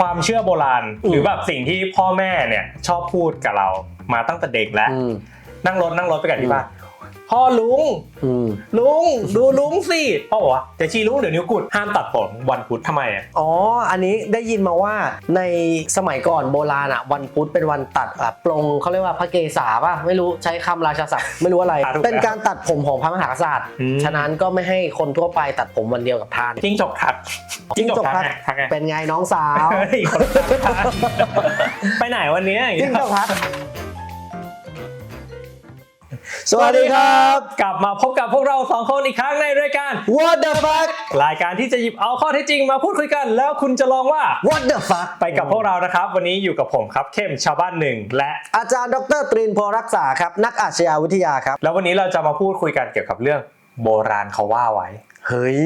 ความเชื่อโบราณอืมหรือแบบสิ่งที่พ่อแม่เนี่ยชอบพูดกับเรามาตั้งแต่เด็กแล้วอืมนั่งรถนั่งรถไปกันที่บ้าน พ่อลุง อืมลุงดูลุงสิพ่อบอกว่าเดี๋ยวชี้ลุงเดี๋ยวนิ้วกุดห้ามตัดผมวันพุธทำไมอะอ๋อ อันนี้ได้ยินมาว่าในสมัยก่อนโบราณอะวันพุธเป็นวันตัดอะปลงเขาเรียกว่าพระเกศาป่ะไม่รู้ใช้คำราชาศัพท์ไม่รู้อะไร เป็นการตัดผมของพระมหากษัตริย์ฉะนั้นก็ไม่ให้คนทั่วไปตัดผมวันเดียวกับท่าน จิ้งจกทักจิ้งจกทัก ทักไงเป็นไงน้องสาว เฮ้ยคนละทักไปไหนวันนี้อย่างจิ้เงี้งย จกทัก สวัสดีครับ กลับมาพบกับพวกเราสองคนอีกครั้งในรายการ What the fuck รายการที่จะหยิบเอาข้อเท็จจริงมาพูดคุยกัน แล้วคุณจะลองว่า What the fuck ไปกับพวกเรานะครับ วันนี้อยู่กับผมครับเข้มชาวบ้านหนึ่งและอาจารย์ดรตรินพอรักษาครับ นักอาชญาวิทยาครับ แล้ววันนี้เราจะมาพูดคุยกันเกี่ยวกับเรื่องโบราณเขาว่าไว้ เฮ้ย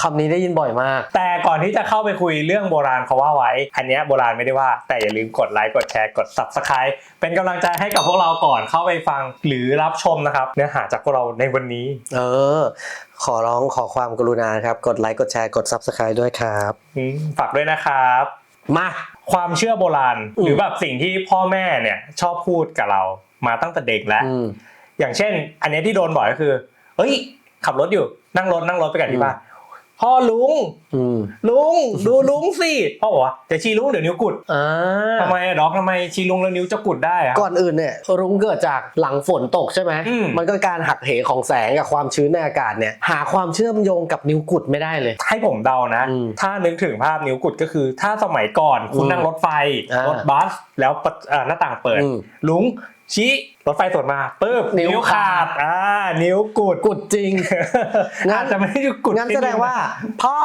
คำนี้ได้ยินบ่อยมาก แต่ก่อนที่จะเข้าไปคุยเรื่องโบราณเขาว่าไว้ อันเนี้ยโบราณไม่ได้ว่า แต่อย่าลืมกดไลค์กดแชร์กด subscribe เป็นกำลังใจให้กับพวกเราก่อนเข้าไปฟังหรือรับชมนะครับ เนื้อหาจากพวกเราในวันนี้ เออ ขอร้องขอความกรุณาครับ กดไลค์กดแชร์กด Subscribe ด้วยครับ อืมฝากด้วยนะครับ มาความเชื่อโบราณอืมหรือแบบสิ่งที่พ่อแม่เนี่ยชอบพูดกับเรามาตั้งแต่เด็กแล้ว อืมอย่างเช่น อันเนี้ยที่โดนบ่อยก็คือ เฮ้ย ขับรถอยู่ นั่งรถนั่งรถไปกันที่บ้านพ่อลุงอืมลุงดูลุงสิพ่อบอกว่าเดี๋ยวชี้ลุงเดี๋ยวนิ้วกุดอ่าทำไมอะด็อกทำไมชี้ลุงแล้วนิ้วจะกุดได้อะก่อนอื่นเนี่ยรุ้งเกิดจากหลังฝนตกใช่ไหมอืมมันก็การหักเหของแสงกับความชื้นในอากาศเนี่ยหาความเชื่อมโยงกับนิ้วกุดไม่ได้เลย ให้ผมเดานะอืมถ้านึกถึงภาพนิ้วกุดก็คือ ถ้าสมัยก่อนคุณอืมนั่งรถไฟอ่ารถบัสแล้วประเอ่อหน้าต่างเปิดอืมลุง ชี้รถไฟสวนมาปึ๊บนิ้วขาด อ่า นิ้วกุดกุดจริงงั้นอาจจะไม่ได้กุดงั้นแสดงว่า พ่อ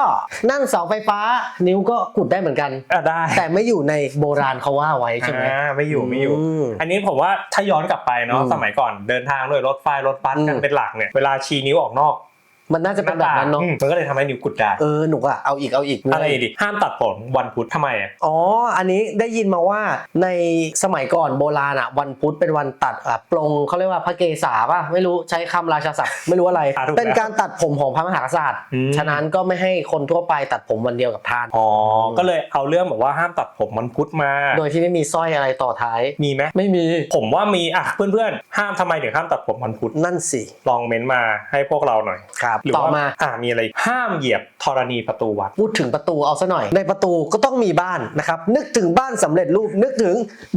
นั่นเสาไฟฟ้า นิ้วก็กุดได้เหมือนกันอะได้ แต่ไม่อยู่ในโบราณเขาว่าไว้ใช่ไหมอ่าไม่อยู่ไม่อยู่มอันนี้ผมว่าถ้าย้อนกลับไปเนาะอืมสมัยก่อนเดินทางด้วยรถไฟรถบัสกันอืมเป็นหลักเนี่ยเวลาชี้นิ้วออกนอก มันน่าจะเป็นแบบนั้นเนาะอืมมันก็เลยทำให้นิ้วกุดได้เออหนุกอะเอาอีกเอาอีกอะไรดิห้ามตัดผมวันพุธทำไมอะอ๋ออันนี้ได้ยินมาว่าในสมัยก่อนโบราณอะวันพุธเป็นวันตัดอะปลงเขาเรียกว่าพระเกศาป่ะไม่รู้ใช้คำราชาศัพท์ไม่รู้อะไรอะถูกแล้วเป็นการตัดผมของพระมหากษัตริย์อืมฉะนั้นก็ไม่ให้คนทั่วไปตัดผมวันเดียวกับท่านอ๋อก็เลยเอาเรื่องแบบว่าห้ามตัดผมวันพุธมา โดยที่ไม่มีสร้อยอะไรต่อท้ายมีไหมไม่มีผมว่ามีอะเพื่อนๆห้ามทำไมถึงห้ามตัดผมวันพุธนั่นสิลองเม้นต์มาให้พวกเราหน่อยครับหรือต่อว่ามา อ่ามีอะไรห้ามเหยียบธรณีประตูวัด พูดถึงประตูเอาซะหน่อย ในประตูก็ต้องมีบ้านนะครับ นึกถึงบ้านสำเร็จรูปนึกถึง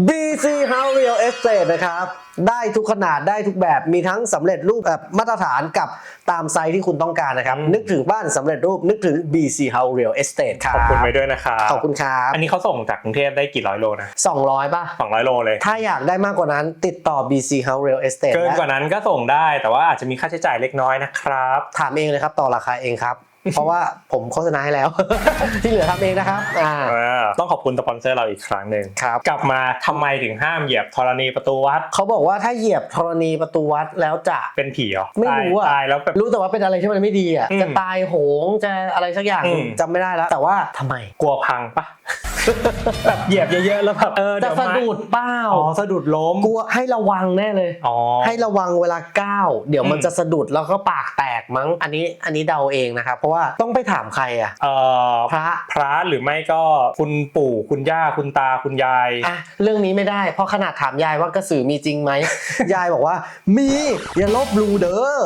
BC House Real Estate นะครับ ได้ทุกขนาดได้ทุกแบบมีทั้งสำเร็จรูปแบบมาตรฐานกับตามไซส์ที่คุณต้องการนะครับอืมนึกถึงบ้านสำเร็จรูปนึกถึง BC House Real Estate ครับ ขอบคุณไปด้วยนะครับขอบคุณครับ อันนี้เขาส่งจากกรุงเทพได้กี่ร้อยโลนะ 200 ป่ะสองร้อยโลเลย ถ้าอยากได้มากกว่านั้นติดต่อ BC House Real Estate เกินและกว่านั้นก็ส่งได้ แต่ว่าอาจจะมีค่าใช้จ่ายเล็กน้อยนะครับ ถามเองเลยครับต่อราคาเองครับ เพราะว่าผมโฆษณาให้แล้ว ที่เหลือทำเองนะครับอ่าอ่าต้องขอบคุณสปอนเซอร์เราอีกครั้งหนึ่งครับกลับมาทำไมถึงห้ามเหยียบธรณีประตูวัดเขาบอกว่าถ้าเหยียบธรณีประตูวัดแล้วจะเป็นผีเหรอไม่รู้อะตายตายแล้วแบบรู้แต่ว่าเป็นอะไรที่มันไม่ดีอะอืมจะตายโหงจะอะไรสักอย่างอืมจำไม่ได้แล้ว แต่ว่าทำไมกลัวพังปะแบบเหยียบเยอะๆแล้วแบบเออจะเดี๋ยวสะไม้ดุดเป้าอ๋อสะดุดล้มกลัวให้ระวังแน่เลย อ๋อ ให้ระวังเวลาก้าวเดี๋ยวมันอืม จะสะดุดแล้วก็ปากแตกมั้ง อันนี้อันนี้เดาเองนะครับ เพราะว่าต้องไปถามใครอะเอ่อพระพระหรือไม่ก็คุณปู่คุณย่าคุณตาคุณยาย อะเรื่องนี้ไม่ได้ เพราะขนาดถามยายว่ากระสือมีจริงไหม ยายบอกว่า มีอย่าลบหลูเด้อ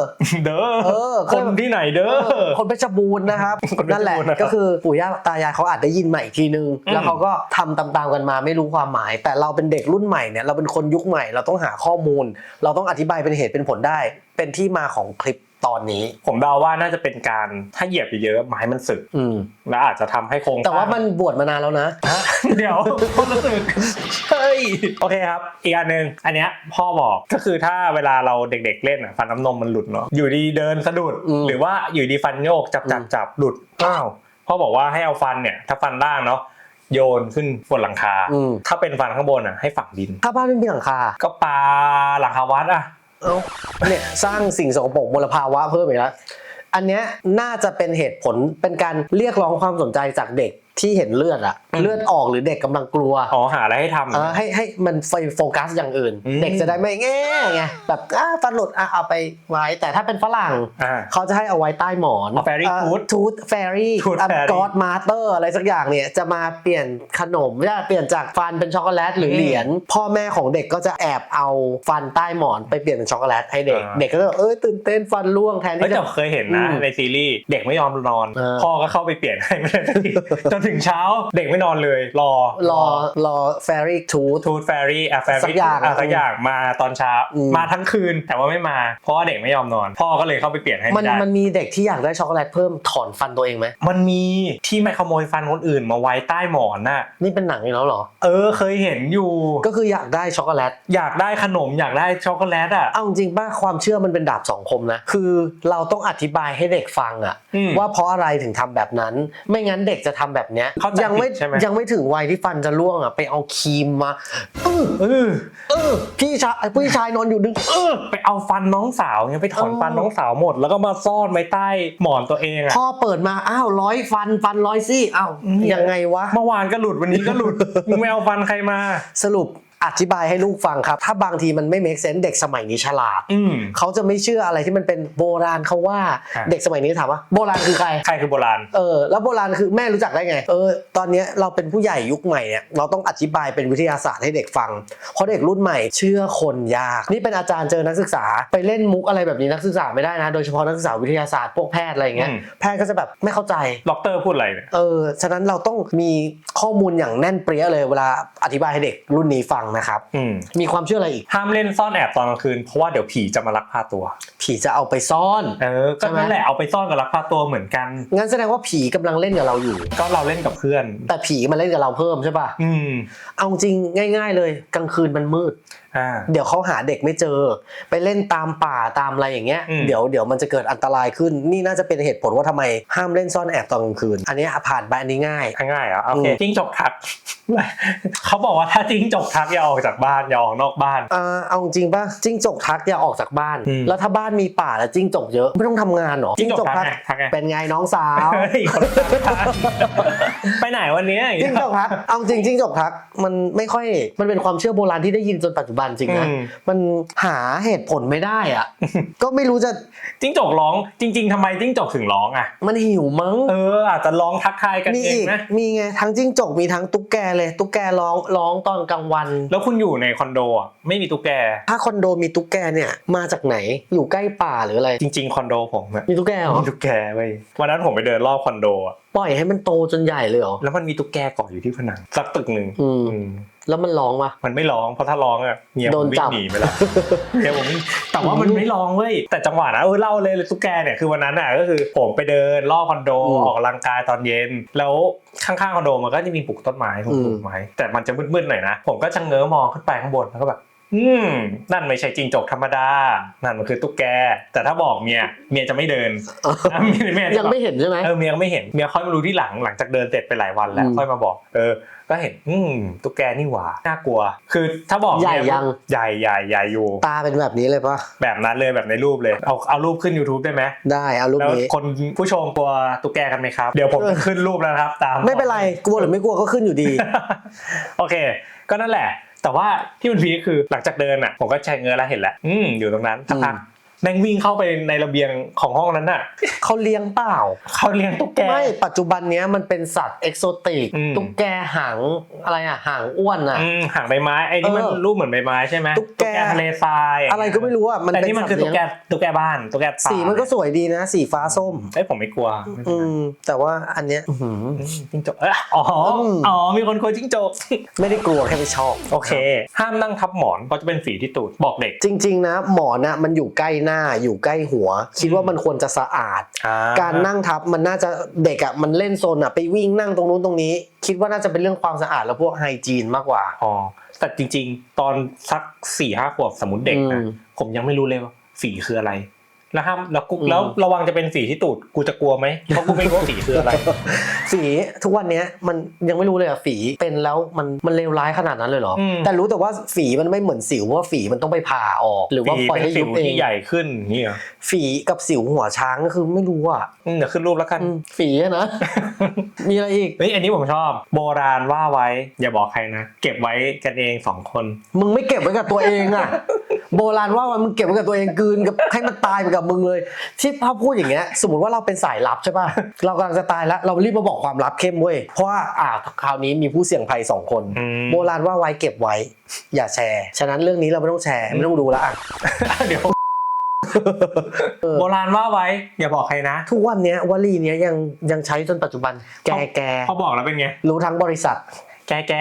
เด้อเออคนที่ไหนเด้อ คนเพชรบูรณ์นะครับคนเพชรบูรณ์นั่นแหละนะครับก็คือปู่ย่าตายายเขาอาจได้ยินมาอีกทีนึงอืมแล้วเขาก็ทำตามๆกันมาไม่รู้ความหมาย แต่เราเป็นเด็กรุ่นใหม่เนี่ยเราเป็นคนยุคใหม่ เราต้องหาข้อมูล เราต้องอธิบายเป็นเหตุเป็นผลได้ เป็นที่มาของคลิปตอนนี้ผมเดาว่าน่าจะเป็นการถ้าเหยียบเยอะๆไม้มันสึกอืมแล้วอาจจะทำให้โครงแต่ว่าสร้งมันบวชมานานแล้วนะฮะเดี๋ยวคนละสึกเฮ้ยโอเคครับ อีกอันหนึ่งอันเนี้ยพ่อบอกก็คือถ้าเวลาเราเด็กๆเล่นอะฟันน้ำนมมันหลุดเนาะอยู่ดีเดินสะดุดอืมหรือว่าอยู่ดีฟันโยกจับจับอืมจับหลุดอ้าวพ่อบอกว่าให้เอาฟันเนี่ยถ้าฟันล่างเนาะ โยนขึ้นบนหลังคาอืมถ้าเป็นฟันข้างบนอะให้ฝังดิน ถ้าบ้านไม่มีหลังคา ก็ปาหลังคาวัดอะ เอ้าเนี่ยสร้างสิ่งสกปรกมลภาวะเพิ่มอีกแล้วอันเนี้ยน่าจะเป็นเหตุผลเป็นการเรียกร้องความสนใจจากเด็ก ที่เห็นเลือดอะอืมเลือดออกหรือเด็กกำลังกลัวอ๋อหาอะไรให้ทำเออให้ให้มันไฟโฟกัสอย่างอื่นอืมเด็กจะได้ไม่แง่ไงแบบอ่าฟันหลุดอะเอาไปไว้แต่ถ้าเป็นฝรั่งอ่าเขาจะให้เอาไว้ใต้หมอนอ๋อ fairy tooth ทูธแฟรี่ tooth fairy กอดมาเตอร์อะไรสักอย่างเนี่ยจะมาเปลี่ยนขนมจะเปลี่ยนจากฟันเป็นช็อกโกแลตหรือมเหรียญพ่อแม่ของเด็กก็จะแอบเอาฟันใต้หมอนไปเปลี่ยนเป็นช็อกโกแลตให้เด็กอ่าเด็กก็จะเอ้ยตื่นเต้นฟันร่วงแทนเฮ้ยที่แต่จะเคยเห็นนะอืมในซีรีส์เด็กไม่ยอมนอนเออพ่อก็เข้าไปเปลี่ยนให้ไม่ได้สักทีจนถึงเช้าเด็กไม่นอนเลย รอรอรอแฟรี่ทูธ ทูตแฟรี่อะแฟสัรี่กอย่างอะสักอย่างมาตอนเช้า อืม มาทั้งคืนแต่ว่าไม่มา เพราะว่าเด็กไม่ยอมนอน พ่อก็เลยเข้าไปเปลี่ยนให้มันไม่ได้ มันมีเด็กที่อยากได้ช็อกโกแลตเพิ่มถอนฟันตัวเองไหมมันมีที่ไม่ขโมยฟันคนอื่นมาไว้ใต้หมอนน่ะ นี่เป็นหนังอีกแล้วเหรอ เออเคยเห็นอยู่ ก็คืออยากได้ช็อกโกแลต อยากได้ขนมอยากได้ช็อกโกแลตอะ เอาจริงป่ะความเชื่อมันเป็นดาบสองคมนะ คือเราต้องอธิบายให้เด็กฟังอะอืม ว่าเพราะอะไรถึงทำแบบนั้น ไม่งั้นเด็กจะทำแบบเนี้ยเข้าใจยังไม่ผิดใช่ไหมยังไม่ถึงวัยที่ฟันจะร่วงอะไปเอาครีมมาเออเออเออพี่ชายพี่ชายนอนอยู่ดึงเออ ไปเอาฟันน้องสาวเนี่ยไปถอนเออ ฟันน้องสาวหมด แล้วก็มาซ่อนไว้ใต้หมอนตัวเองอะพ่อเปิดมาอ้าวร้อยฟันฟันร้อยซี่อ้าวอืม ยังไงวะ เมื่อวานก็หลุดวันนี้ก็หลุด มึงไม่เอาฟันใครมา สรุป อธิบายให้ลูกฟังครับ ถ้าบางทีมันไม่เมคเซนส์เด็กสมัยนี้ฉลาด อืม เขาจะไม่เชื่ออะไรที่มันเป็นโบราณเขาว่าอะเด็กสมัยนี้ถามว่าโบราณคือใคร ใครคือโบราณ เออแล้วโบราณคือแม่รู้จักได้ไง เออตอนเนี้ยเราเป็นผู้ใหญ่ยุคใหม่เนี่ยเราต้องอธิบายเป็นวิทยาศาสตร์ให้เด็กฟัง เพราะเด็กรุ่นใหม่เชื่อคนยาก นี่เป็นอาจารย์เจอนักศึกษา ไปเล่นมุกอะไรแบบนี้นักศึกษาไม่ได้นะ โดยเฉพาะนักศึกษาวิทยาศาสตร์พวกแพทย์อะไรอย่างเงี้ยอืม แพทย์ก็จะแบบไม่เข้าใจ ด็อกเตอร์พูดอะไรเนี่ย เออ ฉะนั้นเราต้องมีข้อมูลอย่างแน่นเปรี้ยเลยเวลาอธิบายให้เด็กรุ่นนี้ฟังนะครับอืมมีความเชื่ออะไรอีก ห้ามเล่นซ่อนแอบตอนกลางคืนเพราะว่าเดี๋ยวผีจะมาลักพาตัว ผีจะเอาไปซ่อน เออ ก็ใช่ไหมนั่นแหละเอาไปซ่อนกับลักพาตัวเหมือนกัน งั้นแสดงว่าผีกำลังเล่นกับเราอยู่ ก็เราเล่นกับเพื่อน แต่ผีมาเล่นกับเราเพิ่มใช่ป่ะ อืม เอาจริงง่าย ๆ เลยกลางคืนมันมืดอ่าเดี๋ยวเขาหาเด็กไม่เจอ ไปเล่นตามป่าตามอะไรอย่างเงี้ยอืมเดี๋ยวเดี๋ยวมันจะเกิดอันตรายขึ้นนี่น่าจะเป็นเหตุผลว่าทำไมห้ามเล่นซ่อนแอบตอนกลางคืน อันนี้ผ่านไปอันนี้ง่ายง่ายๆเหรอะโอเคอืมจิ้งจกทักเขาบอกว่าถ้าจิ้งจกทักอย่าออกจากบ้านอย่าออกนอกบ้านอ่าเอาจริงป่ะจิ้งจกทักอย่าออกจากบ้านอืมแล้วถ้าบ้านมีป่าแล้วจิ้งจกเยอะไม่ต้องทำงานหรอจิ้งจกทักไงทักไงเป็นไงน้องสาวเฮ้ยคนละทางไปไหนวันเนี้ยอย่างจิ้เงี้งยจกทักเอาจริงจิ้งจกทักมันไม่ค่อยมันเป็นความเชื่อโบราณที่ได้ยินจนปัจจุบันจริงนะอืม มันหาเหตุผลไม่ได้อะ ก็ไม่รู้จะจิ้งจกร้องจริง ๆทำไมจิ้งจกถึงร้องอะ มันหิวมั้ง เออ อาจจะร้องทักทายกันมีเองอีกนะมีไงทั้งจิ้งจกมีทั้งตุ๊กแกเลยตุ๊กแกร้องร้องตอนกลางวัน แล้วคุณอยู่ในคอนโดอะไม่มีตุ๊กแก ถ้าคอนโดมีตุ๊กแกเนี่ยมาจากไหนอยู่ใกล้ป่าหรืออะไร จริง ๆ คอนโดผมอะมีตุ๊กแกเหรอมีตุ๊กแกเว้ยวันนั้นผมไปเดินรอบคอนโดอะปล่อยให้มันโตจนใหญ่เลยเหรอ แล้วมันมีตุ๊กแกเกาะอยู่ที่ผนังสักตึกหนึ่งอืม อืม แล้วมันร้องปะมันไม่ร้องเพราะถ้าร้องอะเมียผโดมนวิ่จังบหนีไปแล้วเมียผมวิ่งแต่ว่ามันไม่ร้องเว้ยแต่จังหวะนะเออเล่าเลยตุ๊กแกเนี่ยคือวันนั้นอะก็คือผมไปเดินรอบคอนโดอืมออกกำลังกายตอนเย็น แล้วข้างๆคอนโดมันก็จะมีปลูกต้นไม้ปลูกอืมปลูกไม้แต่มันจะมืดๆหน่อยนะผมก็ชะเง้อมองขึ้นไปข้างบนแล้วก็แบบ อืมนั่นไม่ใช่จิงจกธรรมดา นั่นมันคือตุ๊กแก แต่ถ้าบอกเมีย เมียจะไม่เดินเมียเมียจะยังไม่เห็นใช่ไหมเออเมียก็ไม่เห็น เมียค่อยมารู้ที่หลังหลังจากเดินเสร็จไปหลายวันแล้วอืมค่อยมาบอก เออ ก็เห็น อืมตุ๊กแกนี่หว่า น่ากลัว คือถ้าบอกใหญ่เมียัง ใหญ่ใหญ่ใหญ่อยู่ ตาเป็นแบบนี้เลยปะแบบนั้นเลยแบบในรูปเลย เอาเอารูปขึ้น YouTube ได้ไหม ได้ เอารูปแล้วนี้คนผู้ชมกลัวตุ๊กแกกันไหมครับ เดี๋ยวผมจะขึ้นรูปแล้วนะครับ ตาม ไม่เป็นไร กลัวหรือไม่กลัวก็ขึ้นอยู่ดี โอเค ก็นั่นแหละ แต่ว่าที่มันพีคคือหลังจากเดินอะผมก็ใช้เงินแล้วเห็นแล้วอืมอยู่ตรงนั้นสักพัก แม่งวิ่งเข้าไปในระเบียงของห้องนั้นน่ะเขาเลี้ยงเปล่า เขาเลี้ยงตุ๊กแก ไม่ปัจจุบันเนี้ยมันเป็นสัตว์เอกโซติกอืม ตุ๊กแกหางอะไรอะหางอ้วนอะ อืมหางใบไม้ไอ้นี่มันเออรูปเหมือนใบไม้ใช่ไหมตุ๊กแก ทะเลทรายอะไรก็ไม่รู้อะมันแต่เป็นนี่มันสัตคือว์ตุ๊เลี้กยงแกตุ๊กแกบ้านตุ๊กแกป่าสีมันก็สวยดีนะสีฟ้าส้ม เอ้ยผมไม่กลัวไม่เป็นอืไรมแต่ว่าอันเนี้ยอื้อหืออืมจิ้งจกเอยอ๋ออม อ๋อมีคนกลัวจิ้งจกไม่ได้กลัวแค่ไม่ชอบโอเค ห้ามนั่งทับหมอนเพราะจะเป็นฝีที่ตูดบอกเด็ก จริง ๆ นะ หมอนน่ะมันอยู่ใกล้หน้าอยู่ใกล้หัว คิดว่ามันควรจะสะอาดอ่การนั่งทับมันน่าจะเด็กอะมันเล่นโซนอะไปวิ่งนั่งตรงนู้นตรงนี้ คิดว่าน่าจะเป็นเรื่องความสะอาดแล้วพวกไฮจีนมากกว่าอ๋อแต่จริง ๆ ตอนสักสี่ห้าขวบสมมติเด็กนะอืมผมยังไม่รู้เลยว่าฝีคืออะไร แล้วห้ามแล้วกูอืมแล้วระวังจะเป็นฝีที่ตูดกูจะกลัวไหมเพราะกูไม่รู้ว่าฝีคืออะไรฝีทุกวันเนี้ยมันยังไม่รู้เลยอะฝีเป็นแล้วมันมันเลวร้ายขนาดนั้นเลยเหรออมแต่รู้แต่ว่าฝีมันไม่เหมือนสิวเพราะว่าฝีมันต้องไปผ่าออก หรือว่าฝีปล่อยเป็นให้สิยุวบเองที่ใหญ่ขึ้นอย่างนี่เหรอฝีกับสิวหัวช้างก็คือไม่รู้อะอืมเดี๋ยวขึ้นรูปแล้วกันอืมฝีอะนะ มีอะไรอีก เฮ้ยอันนี้ผมชอบ โบราณว่าไว้ อย่าบอกใครนะ เก็บไว้กันเองสองคน มึงไม่เก็บไว้กับตัวเองอะ โบราณว่ามันมึงเก็บไว้กับตัวเองกลืนกับให้มันตายไปกับมึงเลย ที่พ่อพูดอย่างเงี้ยสมมติว่าเราเป็นสายลับใช่ป่ะเรากำลังจะตายแล้วเรารีบมาบอกความลับเข้มเว้ยเพราะว่าอ่าคราวนี้มีผู้เสี่ยงภัยสองคนอืมโบราณว่าไว้เก็บไว้ อย่าแชร์ ฉะนั้นเรื่องนี้เราไม่ต้องแชร์ไม่ต้องดูแล้วอะเดี๋ยวโบราณว่าไว้ อย่าบอกใครนะ ทุกวันเนี้ยวลีเนี้ยยังยังใช้จนปัจจุบัน แกแกพอบอกแล้วเป็นไง รู้ทั้งบริษัท แกแก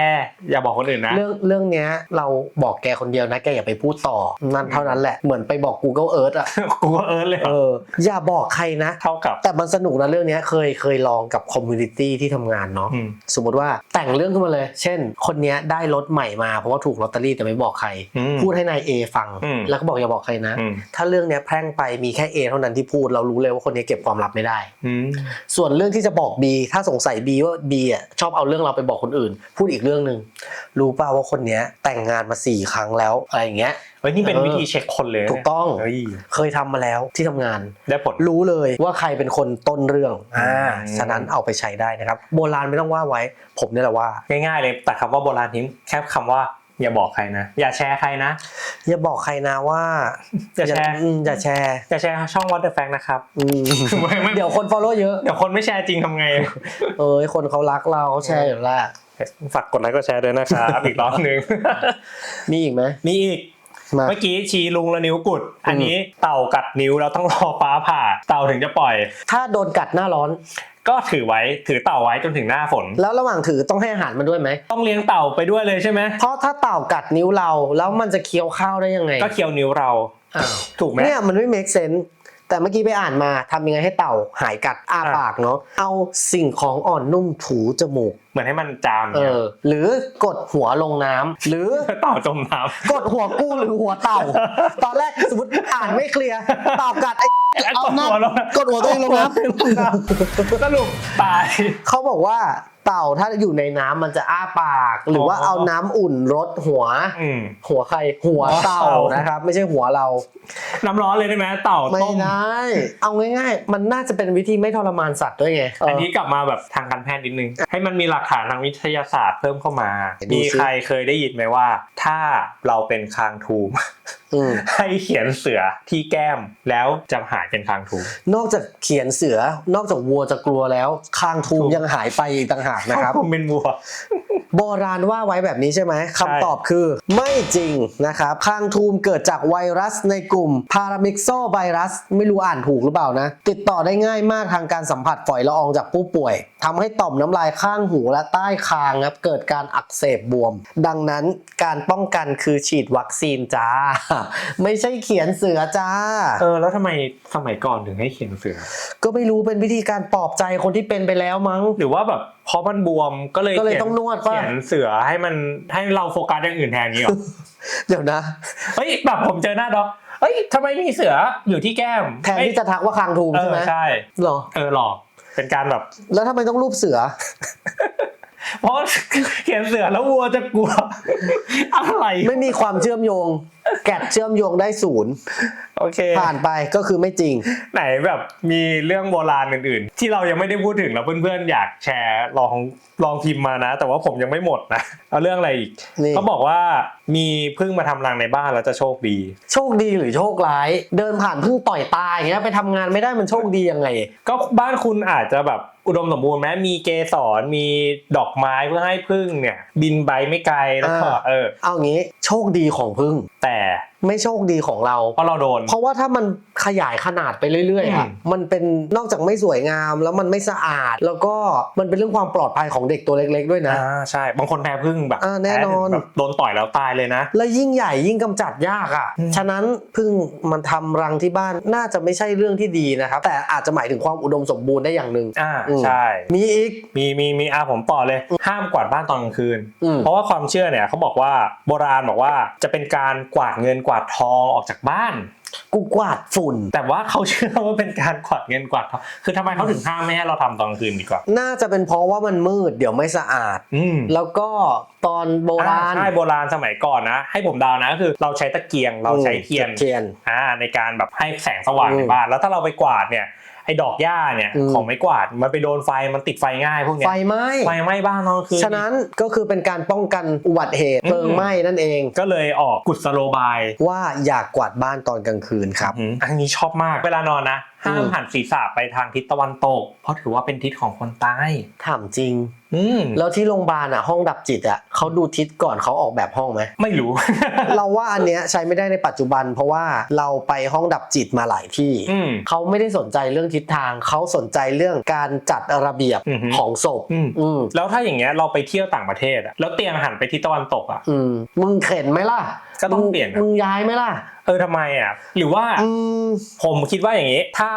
อย่าบอกคนอื่นนะ เรื่องเรื่องเนี้ยเราบอกแกคนเดียวนะแกอย่าไปพูดต่อนั่นเท่านั้นแหละเหมือนไปบอก Google Earth อะ กูก็เอิร์ธเลยเอออย่าบอกใครนะ เท่ากับ แต่มันสนุกนะเรื่องเนี้ยเคยเคยลองกับคอมมูนิตี้ที่ทำงานเนาะอืม สมมติว่าแต่งเรื่องขึ้นมาเลย เช่น คนเนี้ยได้รถใหม่มาเพราะว่าถูกลอตเตอรี่แต่ไม่บอกใคร อืม พูดให้นายเอฟัง อืม แล้วก็บอกอย่าบอกใครนะ อืมถ้าเรื่องเนี้ยแพร่งไปมีแค่ A เท่านั้นที่พูดเรารู้เลยว่าคนนี้เก็บความลับไม่ได้ อืม ส่วนเรื่องที่จะบอก B ถ้าสงสัย B ว่า B อะชอบเอาเรื่องเราไปบอกคนอื่นพูดอีกเรื่องหนึ่งรู้ป่าวว่าคนเนี้ยแต่งงานมาสี่ครั้งแล้วอะไรอย่างเงี้ยเฮ้ยนี่เป็นเออวิธีเช็คคนเลยนะถูกต้องเฮ้ยเคยทำมาแล้วที่ทำงานได้ผลรู้เลยว่าใครเป็นคนต้นเรื่องอ่าอืมฉะนั้นเอาไปใช้ได้นะครับ โบราณไม่ต้องว่าไว้ ผมเนี่ยแหละว่า ง่ายๆเลยแต่คำว่าโบราณทิ้งแค่คำว่าอย่าบอกใครนะ อย่าแชร์ใครนะ อย่าบอกใครนะว่า อย่าแชร์อืมอย่าแชร์อย่าแชร์ช่อง What the Fact นะครับอืมไม่ไม่เดี๋ยวคน follow เยอะเดี๋ยวคนไม่แชร์จริงทำไง เอ้ยคนเขารักเราเขาแชร์อยู่แล้ว ฝากกดไลค์กดแชร์ด้วยนะครับอีกรอบหนึ่งมีอีกไหมมีอีกมาเมื่อกี้ชี้ลุงและนิ้วกุด อันนี้เต่ากัดนิ้วแล้วต้องรอฟ้าผ่า เต่าถึงจะปล่อย ถ้าโดนกัดหน้าร้อน ก็ถือไว้ถือเต่าไว้จนถึงหน้าฝน แล้วระหว่างถือต้องให้อาหารมันด้วยไหมต้องเลี้ยงเต่าไปด้วยเลยใช่ไหมเพราะถ้าเต่ากัดนิ้วเราแล้วมันจะเคี้ยวข้าวได้ยังไง ก็เคี้ยวนิ้วเราอ้าวถูกไหมเนี่ยมันไม่ make sense แต่เมื่อกี้ไปอ่านมาทำยังไงให้เต่าหายกัดอ้าอะปากเนาะเอาสิ่งของอ่อนนุ่มถูจมูกเหมือนให้มันจามเอเนี่ยอหรือกดหัวลงน้ำหรือเต่าจมน้กดหัวกู้หรือหัวเต่า ตอนแรกสมมติอ่านไม่เคลียร์เต่ากัดไอ้ำเอากดหน้าหัวลงกดหัวตัวเองลงน้ำสรุปตายเขาบอกว่า เต่าถ้าอยู่ในน้ำมันจะอ้าปาก หรือว่าอ๋อเอาน้ำอุ่นรดหัวอืมหัวใครหัวเต่าหัวเต่านะครับ ไม่ใช่หัวเรา น้ำร้อนเลยได้ไหมเต่าไม่ต้มได้เอาง่าย ๆ มันน่าจะเป็นวิธีไม่ทรมานสัตว์ด้วยไงอันนี้กลับมาแบบทางการแพทย์นิดนึง ให้มันมีหลักฐานทางวิทยาศาสตร์เพิ่มเข้ามาดูมีสิใครเคยได้ยินไหมว่า ถ้าเราเป็นคางทูมอืมให้เขียนเสือที่แก้มแล้วจะหายเป็นคางทูมนอกจากเขียนเสือนอกจากวัวจะกลัวแล้วคางทูมถูกยังหายไปอีกต่างหากนะครับผมเป็นวัว โบราณว่าไว้แบบนี้ใช่ไหมคำตอบคือไม่จริงนะครับคางทูมเกิดจากไวรัสในกลุ่มพารามิกโซไวรัสไม่รู้อ่านถูกหรือเปล่านะ ติดต่อได้ง่ายมากทางการสัมผัสฝอยละอองจากผู้ป่วยทำให้ต่อมน้ำลายข้างหูและใต้คางครับเกิดการอักเสบบวม ดังนั้นการป้องกันคือฉีดวัคซีนจ้า ไม่ใช่เขียนเสือจ้า เออ แล้วทำไมสมัยก่อนถึงให้เขียนเสือ ก็ไม่รู้เป็นวิธีการปลอบใจคนที่เป็นไปแล้วมั้ง หรือว่าแบบ เพราะมันบวมก็เลยก็เลยขีต้องนวดป่ะเขียนเสือให้มันให้เราโฟกัสอย่างอื่นแทนนี้หรอเดี๋ยวนะเฮ้ยแบบผมเจอหน้าด็อกเฮ้ยทำไมมีเสืออยู่ที่แก้มแทนที่จะทักว่าคางทูมเอใช่ไหมอใช่เหรอเออหลอกเป็นการแบบ แล้วทำไมต้องรูปเสือ เพราะเขียนเสือแล้ววัวจะกลัว อะไรไม่มีความเชื่อมโยง แกดเชื่อมโยงได้ศูนย์โอเค ผ่านไปก็คือไม่จริง ไหนแบบมีเรื่องโบราณอื่นๆ ที่เรายังไม่ได้พูดถึงแล้วเพื่อนๆ อยากแชร์ลองลองพิมพ์มานะ แต่ว่าผมยังไม่หมดนะ เอาเรื่องอะไรอีกนี่ เขาบอกว่ามีพึ่งมาทำรังในบ้านแล้วจะโชคดี โชคดีหรือโชคร้าย เดินผ่านเพิ่งต่อยตายอย่างเงี้ยไปทำงานไม่ได้มันโชคดียังไง ก็บ้านคุณอาจจะแบบ อุดมสมบูรณ์ไหมมีเกสรมีดอกไม้เพื่อให้พึ่งเนี่ย บินไปไม่ไกลแล้วก็อ่าเออ เอางี้โชคดีของพึ่งแต่ไม่โชคดีของเรา เพราะเราโดน เพราะว่าถ้ามันขยายขนาดไปเรื่อยๆอะอืมมันเป็นนอกจากไม่สวยงามแล้วมันไม่สะอาด แล้วก็มันเป็นเรื่องความปลอดภัยของเด็กตัวเล็ก ๆ ด้วยนะ อ่าใช่บางคนแพ้พึ่งแบบอ่าแน่นอน พ้ถึงแบบโดนต่อยแล้วตายเลยนะ และยิ่งใหญ่ยิ่งกำจัดยากอะ อืม ฉะนั้นพึ่งมันทำรังที่บ้านน่าจะไม่ใช่เรื่องที่ดีนะครับ แต่อาจจะหมายถึงความอุดมสมบูรณ์ได้อย่างหนึ่ง อ่าอืม ใช่ มีอีก มีมีมีอาผมต่อเลย ห้ามกวาดบ้านตอนกลางคืน อืม เพราะว่าความเชื่อเนี่ยเขาบอกว่าโบราณบอกว่าจะเป็นการกวาดเงินกวาดทองออกจากบ้านกูกวาดฝุ่น แต่ว่าเขาเชื่อว่าเป็นการกวาดเงินกวาดทองคือทำไมเขาถึงห้ามไม่ให้เราทำตอนกลางคืนดีกว่า น่าจะเป็นเพราะว่ามันมืดเดี๋ยวไม่สะอาดอืมแล้วก็ตอนโบราณอ่ใช่โบราณสมัยก่อนนะ ให้ผมเดานะก็คือเราใช้ตะเกียงเราใช้เทียนเทียนอ่าในการแบบให้แสงสว่างอืมในบ้าน แล้วถ้าเราไปกวาดเนี่ย ไอ้ดอกหญ้าเนี่ยอืม ของไม้กวาดมันไปโดนไฟมันติดไฟง่ายพวกเนี้ไฟยไหม้ไฟไหม้บ้านเราคือฉะนั้นก็คือเป็นการป้องกันอุบัติเหตุอืม เพลิงไหม้นั่นเองก็เลยออกกุศโลบายว่าอยากกวาดบ้านตอนกลางคืนครับ อืมอันนี้ชอบมากเวลานอนนะ ห้ามอืมหันศีรษะไปทางทิศตะวันตก เพราะถือว่าเป็นทิศของคนตายถามจริง อืมแล้วที่โรงพยาบาลอะห้องดับจิตอะเขาดูทิศก่อนเขาออกแบบห้องไหม ไม่รู้ เราว่าอันเนี้ยใช้ไม่ได้ในปัจจุบัน เพราะว่าเราไปห้องดับจิตมาหลายที่อืมเขาไม่ได้สนใจเรื่องทิศทางเขาสนใจเรื่องการจัดระเบียบอือฮึ ของศพอืมอืมแล้วถ้าอย่างเงี้ยเราไปเที่ยวต่างประเทศอะแล้วเตียงหันไปทิศตะวันตกอะอืมมึงเข็นไหมล่ะ ก็ต้องมึเปลี่ยนนะมึงย้ายไหมล่ะ เออทำไมอะหรือว่าอืม ผมคิดว่าอย่างนี้ ถ้า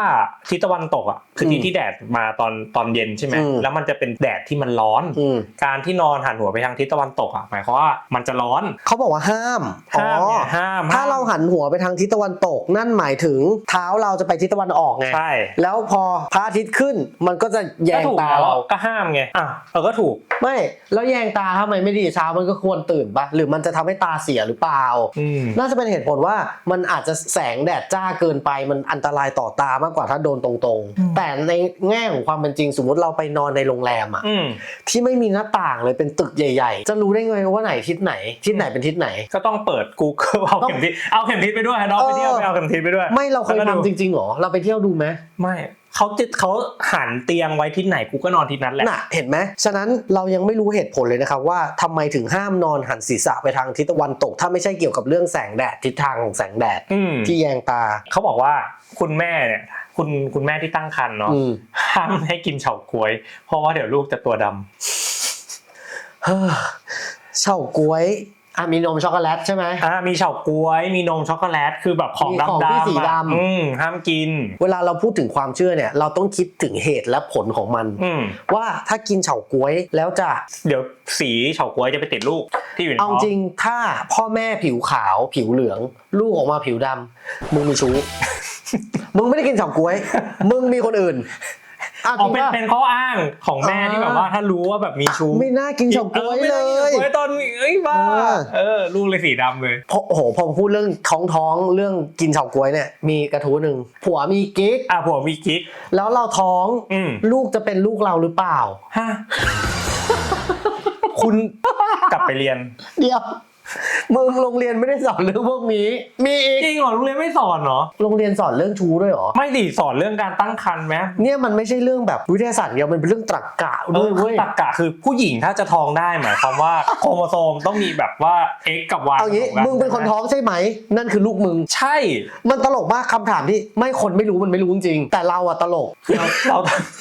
ทิศตะวันตกอะคือทิศอืมที่แดดมาตอนตอนเย็นใช่ไหมอืม แล้วมันจะเป็นแดดที่มันร้อน อืมการที่นอนหันหัวไปทางทิศตะวันตกอะหมายความว่ามันจะร้อนเขาบอกว่าห้ามห้ามอ๋อเนี่ยห้ามถ้าเราหันหัวไปทางทิศตะวันตก นั่นหมายถึงเท้าเราจะไปทิศตะวันออกไง ใช่แล้วพอพระอาทิตย์ขึ้นมันก็จะแยก็งถูกตาแล้วเรา ก็ห้ามไงอะเออก็ถูก ไม่ แล้วแยงตาทำไมไม่ดีเช้ามันก็ควรตื่นปะหรือมันจะทำให้ตาเสียหรือเปล่าอืมน่าจะเป็นเหตุผลว่ามันอาจจะแสงแดดจ้าเกินไปมันอันตรายต่อตามากกว่าถ้าโดนตรงอืมๆแต่ในแง่ของความเป็นจริง สมมติเราไปนอนในโรงแรมอะอืมที่ไม่มีหน้าต่างเลยเป็นตึกใหญ่ ๆ จะรู้ได้ไงว่าไหนทิศไหนทิศไหนเป็นทิศไหน ก็ต้องเปิด Google เอาเข็มทิศเอาเข็มทิศไปด้วยน้องไปเที่ยวเออไปเอาเข็มทิศไปด้วย ไม่เราเคยแล้วก็ดูทำจริงๆเหรอเราไปเที่ยวดูไหมไม่ เขาจะเขาหันเตียงไว้ทิศไหนกูก็นอนทิศนั้นแหละน่ะเห็นไหมฉะนั้นเรายังไม่รู้เหตุผลเลยนะครับว่าทำไมถึงห้ามนอนหันศีรษะไปทางทิศตะวันตก ถ้าไม่ใช่เกี่ยวกับเรื่องแสงแดดทิศทางของแสงแดดอืมที่แยงตาเขาบอกว่าคุณแม่เนี่ยคุณคุณแม่ที่ตั้งครรภ์เนาะอืมห้ามให้กินเฉาก๊วย เพราะว่าเดี๋ยวลูกจะตัวดำเฮ้อเฉาก๊วย อะมีนมช็อกโกแลตใช่ไหม อ่ามีเฉาก๊วยมีนมช็อกโกแลตคือแบบของมีของดำที่ๆสีอะดำอืมห้ามกิน เวลาเราพูดถึงความเชื่อเนี่ย เราต้องคิดถึงเหตุและผลของมัน อืมว่าถ้ากินเฉาก๊วยแล้วจะเดี๋ยวสีเฉาก๊วยจะไปติดลูกที่อยู่ในเอาท้องจริงถ้าพ่อแม่ผิวขาวผิวเหลือง ลูกออกมาผิวดำมึงมีชู้ มึงไม่ได้กินเฉาก๊วย มึงมีคนอื่น อ้าวอ๋จอริงเป็นปะเป็นข้ออ้างของแม่อ่า ที่แบบว่าถ้ารู้ว่าแบบมีชู้ไม่น่ากินเฉาก๊วยออไม่เลได้กินยเฉาก๊วยตอนเอ้ยบ้าเออ เออลูกเลยสีดำเลย พอโอ้โหพอพูดเรื่องท้องท้องเรื่องกินเฉาก๊วยเนี่ยมีกระทู้หนึ่งผัวมีกิ๊กอะผัวมีกิ๊ก แล้วเราท้องอืม ลูกจะเป็นลูกเราหรือเปล่า ฮะ คุณกลับไปเรียน เดี๋ยว มึงโรงเรียนไม่ได้สอนเรื่องพวกนี้ มีอีกจริงเหรอโรงเรียนไม่สอนเหรอ โรงเรียนสอนเรื่องชูด้วยเหรอ ไม่ดิสอนเรื่องการตั้งครรภ์ไหมเนี่ยมันไม่ใช่เรื่องแบบวิทยาศาสตร์เดียวมันเป็นเรื่องตรรกะเอด้วอยเว้ยตักกะคือผู้หญิงถ้าจะท้องได้หมายความว่าโครโมโซมต้องมีแบบว่า X กับ Y เอางี้ผสกัมึงเป็นคนท้องใช่ไหม นั่นคือลูกมึง ใช่ มันตลกมากคำถามที่ไม่คนไม่รู้มันไม่รู้จริงๆแต่เราอะตลกเราเรา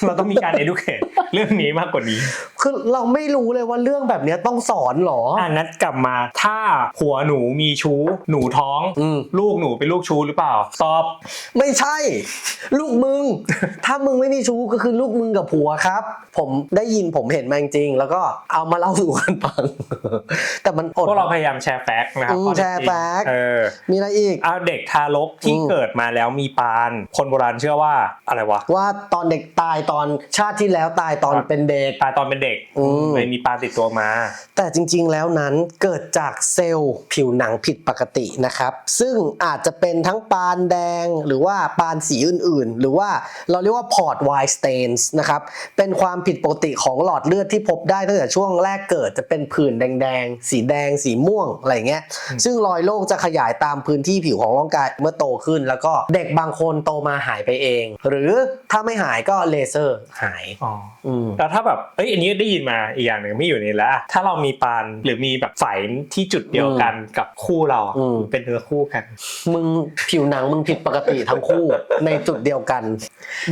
เราต้องมีการ educate เรื่องนี้มากกว่านี้ คือเราไม่รู้เลยว่าเรื่องแบบเนี้ยต้องสอนเหรออ่านัดกลับมาถ้าผัวหนูมีชู้ หนูท้อง อืม ลูกหนูเป็นลูกชู้หรือเปล่า ตอบ ไม่ใช่ ลูกมึง ถ้ามึงไม่มีชู้ก็คือลูกมึงกับผัวครับ ผมได้ยินผมเห็นมาจริงๆแล้วก็เอามาเล่าสู่กันฟัง แต่มันอด พวกเราพยายามแชร์แฟกต์นะครับอืมข้อเท็จจริงแชร์แฟกต์ เออ มีอะไรอีก เอาเด็กทารกที่อืม เกิดมาแล้วมีปาน คนโบราณเชื่อว่าอะไรวะ ว่าตอนเด็กตายตอนชาติที่แล้วตายตอนครับ เป็นเด็ก ตายตอนเป็นเด็กอืม เลยมีปานติดตัวมา แต่จริง ๆ แล้วนั้นเกิดจากเซลล์ผิวหนังผิดปกตินะครับ ซึ่งอาจจะเป็นทั้งปานแดงหรือว่าปานสีอื่นๆ หรือว่าเราเรียกว่า port wine stains นะครับเป็นความผิดปกติของหลอดเลือดที่พบได้ตั้งแต่ช่วงแรกเกิดจะเป็นผื่นแดงๆ สีแดงสีม่วงอะไรเงี้ยซึ่งรอยโรคจะขยายตามพื้นที่ผิวของร่างกายเมื่อโตขึ้น แล้วก็เด็กบางคนโตมาหายไปเอง หรือถ้าไม่หายก็เลเซอร์หายอ๋ออืมแล้วถ้าแบบเอ้ยอันนี้ได้ยินมาอีกอย่างหนึ่งไม่อยู่ในนี้แล้วอะถ้าเรามีปานหรือมีแบบไฝที่จุดเดียวกันกับคู่เราอะอืมเป็นเนื้อคู่กัน มึงผิวหนังมึงผิดปกติทั้งคู่ในจุดเดียวกัน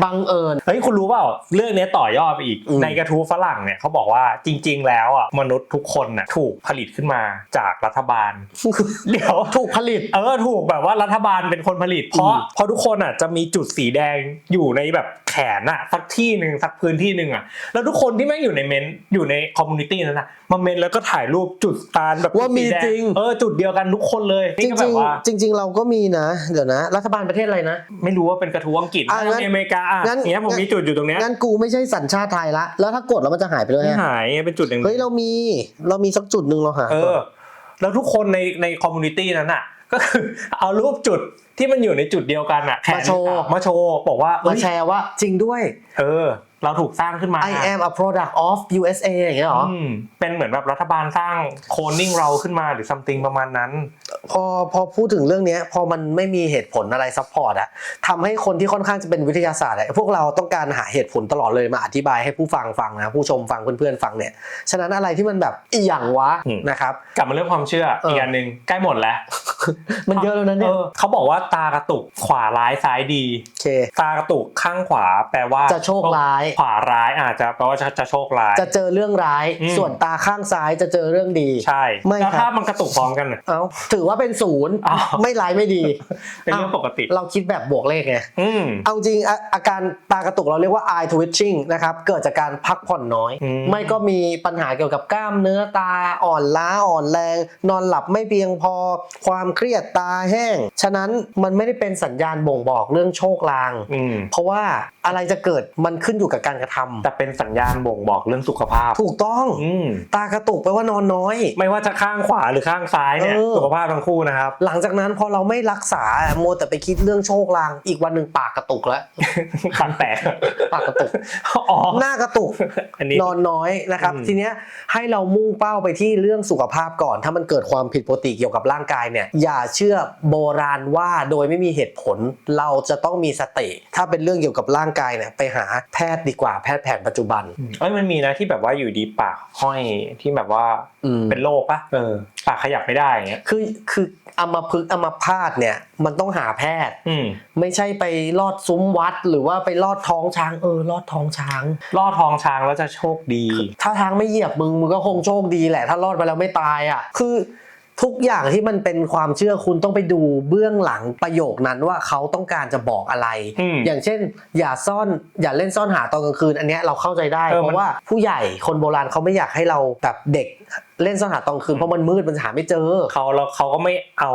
บังเอิญเฮ้ยคุณรู้เปล่าเรื่องนี้ต่อยอดไปอีกอืมในกระทู้ฝรั่งเนี่ยเขาบอกว่าจริง ๆ แล้วอะมนุษย์ทุกคนน่ะถถูกผลิตขึ้นมาจากรัฐบาลเดี๋ยวถูกผลิตเออถูกแบบว่ารัฐบาลเป็นคนผลิต เพราะอืมเพราะทุกคนอะจะมีจุดสีแดงอยู่ในแบบแข นอะสักที่หนึ่งสักพื้นที่หนึ่งอะแล้วทุกคนที่แม่งอยู่ในเมนต์อยู่ในคอมมูนิตี้นั้นอะมาเมนต์แล้วก็ถ่ายรูปจุดตาลแบบว่ามีสีแดจริงเออจุดเดียวกันทุกคนเลยจนี่ก็แบริงบว่าๆจริงๆเราก็มีนะ เดี๋ยวนะ รัฐบาลประเทศอะไรนะ ไม่รู้ว่าเป็นกระทู้อังกฤษอะถ้างั้นในอเมริกาอะงั้นเนี้ยผมมีจุดอยู่ตรงเนี้ยงั้นกูไม่ใช่สัญชาติไทยละแล้วถ้ากดแล้วมันจะหายไปเลยไม่อะหายเป็นจุดหนึ่งเฮ้ยเรามีเรามีสักจุดหนึ่งเราหาเออแล้วทุกคนในในคอมมูนิตี้นั้นอะ ก็คือเอารูปจุดที่มันอยู่ในจุดเดียวกันอะแขนมาโชว์ มาโชว์บอกว่ามาเอ้ยแชร์ว่าจริงด้วย เออ เราถูกสร้างขึ้นมา I am a product of USA อย่างเงี้ยเหรออืมเป็นเหมือนแบบรัฐบาลสร้างโคลนนิ่งเราขึ้นมาหรือซัมติงประมาณนั้น พอพอพูดถึงเรื่องเนี้ยพอมันไม่มีเหตุผลอะไรซัพพอร์ตอะทำให้คนที่ค่อนข้างจะเป็นวิทยาศาสตร์อะพวกเราต้องการหาเหตุผลตลอดเลยมาอธิบายให้ผู้ฟังฟังนะ ผู้ชมฟังเพื่อนๆฟังเนี่ย ฉะนั้นอะไรที่มันแบบอีหยังวะอืมนะครับ กลับมาเรื่องความเชื่อเอออีอีกอันหนึ่งใกล้หมดแล้ว มันเยอะแล้วนะเนี่ยออเขาบอกว่าตากระตุกขวาร้ายซ้ายดีโอเคตากระตุกข้างขวาแปลว่าจะโชคร้ายขวาร้ายอาจจะแปลว่าจะจะโชคร้าย จะเจอเรื่องร้ายอืมส่วนตาข้างซ้ายจะเจอเรื่องดีใช่ไม่แล้วครับถ้ามันกระตุกพร้อมกันน่ะเอาถือว่าเป็นศูนย์อ้าวไม่ร้ายไม่ดี เป็นเรื่องปกติ เราคิดแบบบวกเลขไงอืมเอาจริงๆอะอาการตากระตุกเราเรียกว่า eye twitching นะครับเกิดจากการพักผ่อนน้อยอืมไม่ก็มีปัญหาเกี่ยวกับกล้ามเนื้อตาอ่อนล้าอ่อนแรง นอนหลับไม่เพียงพอความเครียดตาแห้ง ฉะนั้นมันไม่ได้เป็นสัญญาณบ่งบอกเรื่องโชคลางอืมเพราะว่า อะไรจะเกิดมันขึ้นอยู่กับการกระทำแต่เป็นสัญญาณบ่งบอกเรื่องสุขภาพ ถูกต้องอืมตากระตุกแปลว่านอนน้อย ไม่ว่าจะข้างขวาหรือข้างซ้ายเนี่ยเออสุขภาพทั้งคู่นะครับ หลังจากนั้นพอเราไม่รักษาโมวแต่ไปคิดเรื่องโชคลาง อีกวันหนึ่งปากกระตุกแล้วปากแตกปากกระตุกอ๋อหน้ากระตุกอันนี้นอนน้อยนะครับอืมทีเนี้ยให้เรามุ่งเป้าไปที่เรื่องสุขภาพก่อน ถ้ามันเกิดความผิดปกติเกี่ยวกับร่างกายเนี่ยอย่าเชื่อโบราณว่าโดยไม่มีเหตุผลเราจะต้องมีสติ ถ้าเป็นเรื่องเกี่ยวกับร่างกายเนี่ยไปหาแพทย์ดีกว่าแพทย์แผนปัจจุบัน เอ้ยมันมีนะที่แบบว่าอยู่ดีปากห้อยที่แบบว่าอืมเป็นโรคปะเออปากขยับไม่ได้อย่างเงี้ยคือคืออัมพฤกษ์อัมพาตเนี่ยมันต้องหาแพทย์อืมไม่ใช่ไปลอดซุ้มวัด หรือว่าไปลอดท้องช้างเออลอดท้องช้างล่อทองช้างแล้วจะโชคดี ถ้าทางไม่เหยียบมึงมึงก็คงโชคดีแหละ ถ้ารอดไปแล้วไม่ตายอะ คือ ทุกอย่างที่มันเป็นความเชื่อคุณต้องไปดูเบื้องหลังประโยคนั้นว่าเขาต้องการจะบอกอะไรอืมอย่างเช่น อย่าซ่อนอย่าเล่นซ่อนหาตอนกลางคืน อันเนี้ยเราเข้าใจได้เออเพมันราะว่าผู้ใหญ่คนโบราณเขาไม่อยากให้เราแบบเด็กเล่นซ่อนหาตอนกลางคืนเพราะมันมืดมันหาไม่เจอเขาแล้วเขาก็ไม่เอา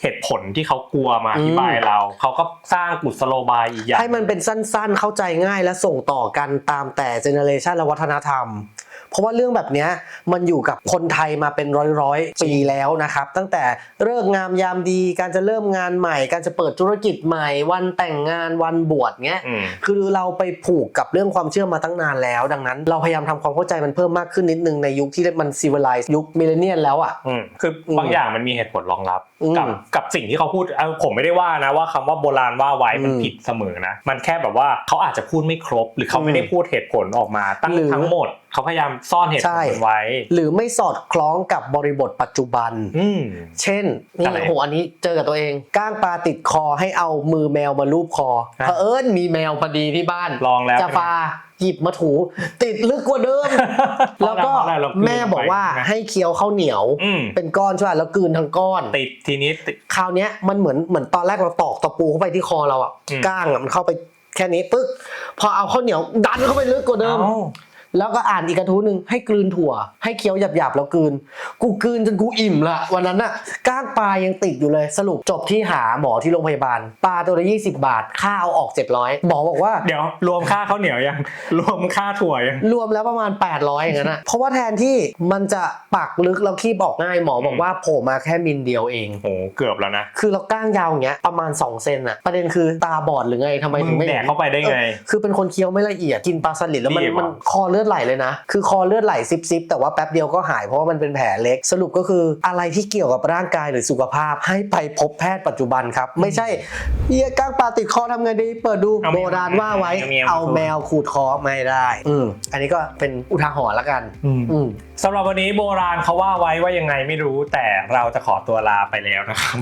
เหตุผลที่เขากลัวมาอธิบายเราเขาก็สร้างกุศโลบายอีกอย่างให้มันเป็นสั้นๆ เข้าใจง่ายและส่งต่อกันตามแต่เจเนเรชันและวัฒนธรรม เพราะว่าเรื่องแบบเนี้ยมันอยู่กับคนไทยมาเป็นร้อยๆปีแล้วนะครับ ตั้งแต่เลิกงามยามดีการจะเริ่มงานใหม่ การจะเปิดธุรกิจใหม่ วันแต่งงานวันบวชเงี้ยอืมคือเราไปผูกกับเรื่องความเชื่อมาตั้งนานแล้ว ดังนั้น เราพยายามทำความเข้าใจมันเพิ่มมากขึ้นนิดนึงในยุคที่มันซีวิลไลซ์ยุคมิเลเนียนแล้วอะอืมคืออบางอย่างมันมีเหตุผลรองรับอืมกับกับสิ่งที่เขาพูดเออผมไม่ได้ว่านะว่าคำว่าโบราณว่าไว้มันอืมผิดเสมอนะ มันแค่แบบว่าเขาอาจจะพูดไม่ครบ หรือเขาไม่ได้พูดเหตุผลออกมาตั้งหรือทั้งหมด เขาพยายามซ่อนเหตุผใช่ลไว้ หรือไม่สอดคล้องกับบริบทปัจจุบันอืมเช่นนี่อะไรโอ้โหอันนี้เจอกับตัวเอง ก้างปลาติดคอให้เอามือแมวมาลูบคอฮะเผอิญมีแมวพอดีที่บ้านลองแล้วจะฟาหยิบมาถูติดลึกกว่าเดิม แล้วก็เพราะอะไรเรากลืนแม่บอกว่าไปนะให้เคี้ยวข้าวเหนียวอืมเป็นก้อนใช่ไหมแล้วกลืนทั้งก้อน ติดทีนี้ติดคราวเนี้ยมันเหมือนเหมือนตอนแรกเราตอกตะปูเข้าไปที่คอเราอะอืมก้างอะมันเข้าไปแค่นี้ปึ๊กพอเอาข้าวเหนียวดันเข้าไปลึกกว่าเดิมเอ้า แล้วก็อ่านอีกกระทู้หนึ่งให้กลืนถั่ว ให้เคี้ยวหยาบๆแล้วกลืน กูกลืนจนกูอิ่มละวันนั้นน่ะก้างปลายังติดอยู่เลยสรุปจบที่หาหมอที่โรงพยาบาล ปลาตัวละ20 บาท ค่าเอาออก 700 หมอบอกว่า เดี๋ยวรวมค่าข้าวเหนียวยัง รวมค่าถั่วยัง รวมแล้วประมาณ 800 อย่างนั้นนะเพราะว่าแทนที่มันจะปักลึกแล้วคีบออกง่ายหมอบอกว่าโผล่มาแค่มิลเดียวเองโหเกือบแล้วนะคือเราก้างยาวอย่างเงี้ยประมาณ 2 เซนอะประเด็นคือตาบอดหรือไงทำไมมึถึงงไม่แดห็กนเข้าไปได้ไงเออคือเป็นคนเคี้ยวไม่ละเอียดกินปลาสลิดแล้วมันรีบเหรอมันคอเลือดไหลเลยนะ คือคอเลือดไหลซิบซิบแต่ว่าแป๊บเดียวก็หายเพราะว่ามันเป็นแผลเล็ก สรุปก็คืออะไรที่เกี่ยวกับร่างกายหรือสุขภาพให้ไปพบแพทย์ปัจจุบันครับ ไม่ใช่เฮียก้างปลาติดคอทำไงดี เปิดดูเอาแมวโบราณว่าไว้เอาแมวเอาแมวขูดคอไม่ได้อืมอันนี้ก็เป็นอุทาหรณ์ละกันอืมสำหรับวันนี้โบราณเขาว่าไว้ว่ายังไงไม่รู้แต่เราจะขอตัวลาไปแล้วนะครับ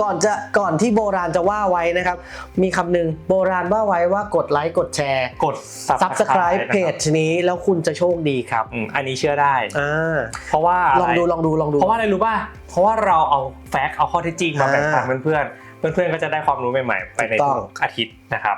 ก่อนจะก่อนที่โบราณจะว่าไว้นะครับ มีคำหนึ่งโบราณว่าไว้ว่ากดไลค์กดแชร์ กด Subscribe เพจชนิดนี้แล้วคุณจะโชคดีครับอืมอันนี้เชื่อได้ อ่าเพราะว่าลองดูะไรลองดูลองดู เพราะว่าอะไรรู้ป่ะเพราะว่าเราเอาแฟกต์เอาข้อเท็จจริงมาอ่าแบ่งปันเพื่อนๆเพื่อนๆก็จะได้ความรู้ใหม่ๆ ไปในถูกต้องทุกอาทิตย์นะครับ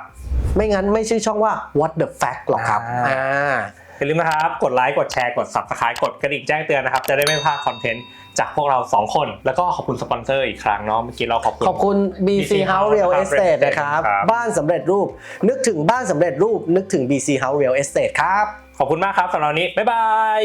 ไม่งั้นไม่ชื่อช่องว่า what the fact หรอกครับอ่า อ่าอย่าลืมนะครับ กดไลค์ กดแชร์ กด subscribe กดกระดิ่งแจ้งเตือนนะครับ จะได้ไม่พลาดคอนเทนต์ จากพวกเรา 2 คน แล้วก็ขอบคุณสปอนเซอร์อีกครั้งเนาะเมื่อกี้เราขอบคุณ ขอบคุณ BC House Real Estate นะครับครับ บ้านสำเร็จรูป นึกถึงบ้านสำเร็จรูป นึกถึง BC House Real Estate ครับ ขอบคุณมากครับสำหรับวันนี้ บ๊ายบาย